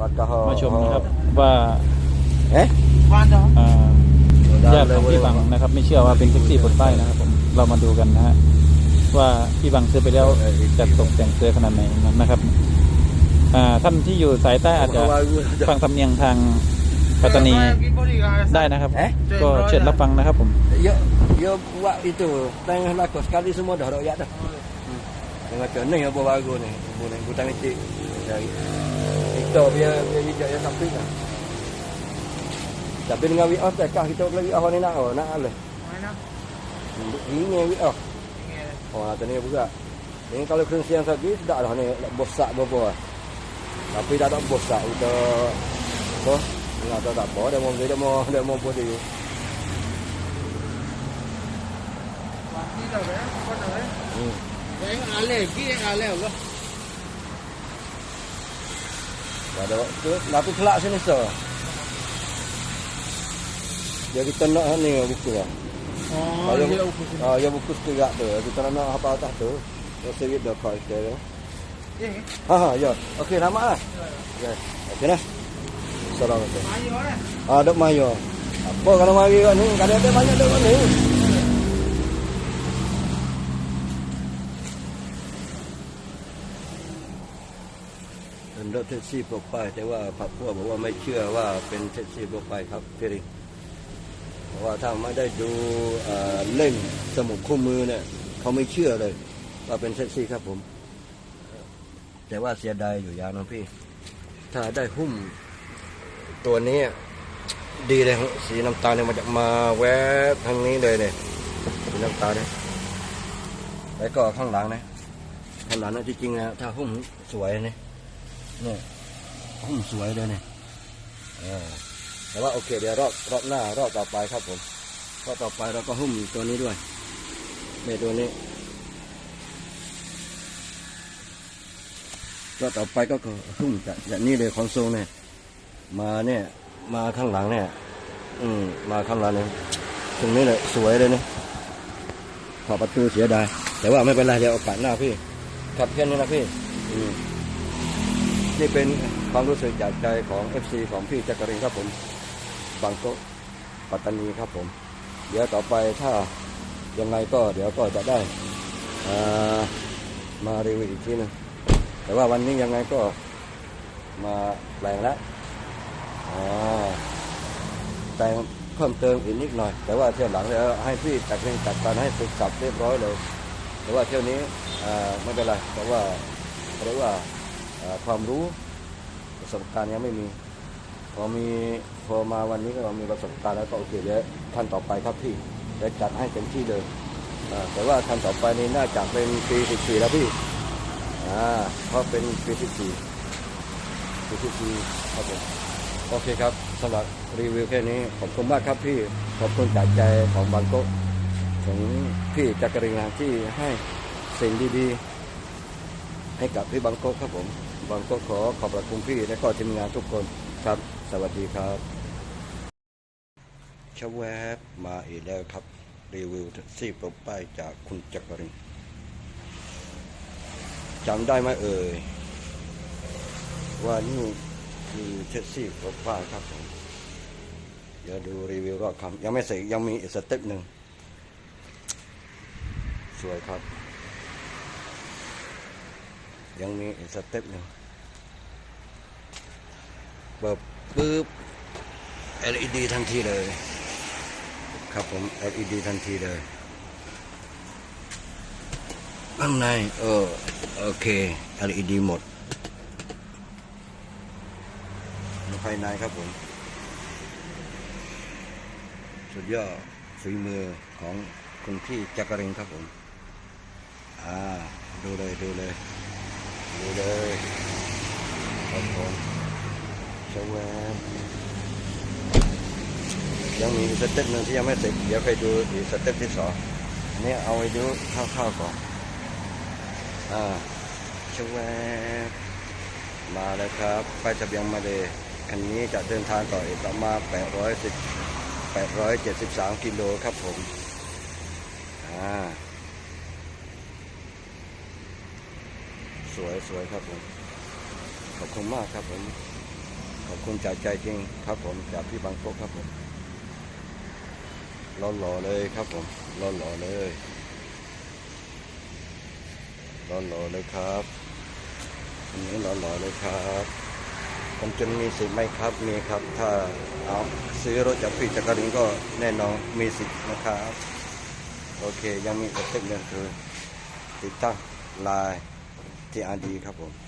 Wakaha. มาชมนะครับว่า Eh? อ่าญาติของพี่บังนะครับ ไม่เชื่อว่าเป็นแท็กซี่บนป้ายนะครับผมเรามาดูกันนะฮะว่าพี่บังซื้อไปแล้วจะตกแต่งเสื้อขนาดไหนนะครับอ่าท่านที่อยู่สายใต้อาจจะฟังสำเนียงทางปัตตานีได้นะครับ Eh? ก็เชิญรับฟังนะครับผม Ya, ya buat itu. Tengah lakon sekali semua dah royak dah. Hmm. Yang macam ni apa baru ni. Ibu ni hutang kecil. Dari. kita punya punya hijau yang sampai lah. Tapi dengan we off tak kita boleh we ni nak oh nak ale. Mana? Ini we off. Oh, ada ni juga. Ini kalau kerusi yang satu tak lah ni bosak bobo. Lah. Tapi dah tak bosak kita apa? Enggak tahu tak apa dia mau dia mau dia mau buat dia. Mati dah eh, kau dah eh. Hmm. Yang alergi, yang alergi ada waktu. Tapi kelak sini so. Dia kita nak ni buku lah. Oh, dia buku. Ah, ya buku setiap tu. Kita nak apa atas tu. Ya sedikit dah kau sekali. Ha ha, ya. Okey, nama lah. Okey. Okey dah. Assalamualaikum. Ah, dok mayo. Apa kalau mari kat ni? Kadang ada banyak dok kat ni. รถแท็กซี่ปลดป้ายแต่ว่าพรรคพวกบอกว่าไม่เชื่อว่าเป็นแท็กซี่ปลดป้ายครับพี่ริงเพราะว่าถ้าไม่ได้ดูเล่มสมุดคู่มือเนี่ยเขาไม่เชื่อเลย ว่าเป็นแท็กซี่ครับผม แต่ว่าเสียดายอยู่อย่างนะพี่ ถ้าได้หุ้มตัวนี้ดีเลยสีน้ำตาลเนี่ยมันจะมาแวบทางนี้เลยเนี่ยสีน้ำตาลเนี่ยแล้วก็ข้างหลังนะข้างหลังนะที่จริงนะถ้าหุ้มสวยนะ เนี่ยหุ้มสวยเลยเนี่ยเออแต่ว่าโอเค เดี๋ยวรอบรอบหน้ารอบต่อไปครับผมรอบต่อไปเราก็หุ้มตัวนี้ด้วยเนี่ยตัวนี้รอบต่อไปก็คือหุ้มจากจากนี้เลยคอนโซลเนี่ย มาเนี่ย มาข้างหลังเนี่ย อืมมาข้างหลังเนี่ยตรงนี้เลยสวยเลยเนี่ยขอบประตูเสียดายแต่ว่าไม่เป็นไรเดี๋ยวโอกาสหน้าพี่ขับแค่นี้นะพี่ อืม นี่เป็นความรู้สึกจากใจของ FC ของพี่จักรินครับผมบางโกะปัตตานีครับผม เดี๋ยวต่อไปถ้ายังไงก็เดี๋ยวก็จะได้อ่ามารีวิวอีกทีหนึงแต่ว่าวันนี้ยังไงก็มาแปลงแล้วอ่าแต่งเพิ่มเติมอีกนิดหน่อย แต่ว่าเที่ยวหลังเดี๋ยวให้พี่จักรินจัดการให้เสร็จสับเรียบร้อยเลย แต่ว่าเที่ยวนี้ไม่เป็นไรเพราะว่าเพราะว่า ความรู้ประสบการณ์ยังไม่มี พอมีพอมาวันนี้ก็มีประสบการณ์แล้วก็โอเคเดี๋ยวท่านต่อไปครับพี่จะจัดให้เต็มที่เลยอ่าแต่ว่าท่านต่อไปนี้น่าจะเป็นปี14แล้วพี่อ่าเพราะเป็นปี14ปี14ครับผมโอเคครับสำหรับรีวิวแค่นี้ขอบคุณมากครับพี่ขอบคุณจากใจของบางโกะถึงพี่จักริงานที่ให้สิ่งดีๆ ให้กับพี่บังโกครับผมบังโกขอขอบพระคุณพี่และก็ทีมงานทุกคนครับ สวัสดีครับชาแวบมาอีกแล้วครับ รีวิวแท็กซี่ปลป้ายจากคุณจักรินจำได้ไหมเอ่ยว่านี่คือแท็กซี่ปลป้ายครับผมเดี๋ยวดูรีวิวรอบคำยังไม่เสร็จยังมีอีกสเต็ปหนึ่งสวยครับ ยังมีอีกสเต็ปหนึ่งเปิดปุ๊บ LED ทันทีเลย ครับผม LED ทันทีเลยข้างในเออโอเค LED หมดภายในครับผม สุดยอดฝีมือของคุณพี่จักรินครับผม อ่า ดูเลยดูเลย ดูเลยครับผมชแวบยังมีสเต็ปหนึ่งที่ยังไม่เสร็จ เดี๋ยวไปดูอีกสเต็ปที่สองอันนี้เอาไว้ดูคร่าวๆก่อน อ่าชแวบมาแล้วครับไปทะเบียนมาเลยคันนี้จะเดินทางต่ออีกประมาณ810 873 กิโลครับผม อ่า สวยสวยครับผม ขอบคุณมากครับผม ขอบคุณจากใจจริงครับผมจากพี่บางโกครับผมรอๆเลยครับผมรอๆเลยรอๆเลยครับอันนี้รอๆเลยครับผมจนมีสิทธิ์ไหมครับมีครับ ถ้าเอาซื้อรถจากพี่จักรินก็แน่นอนมีสิทธิ์นะครับ โอเคยังมีสเต็ปหนึ่งคือติดตั้งลาย ที่อาดีครับผม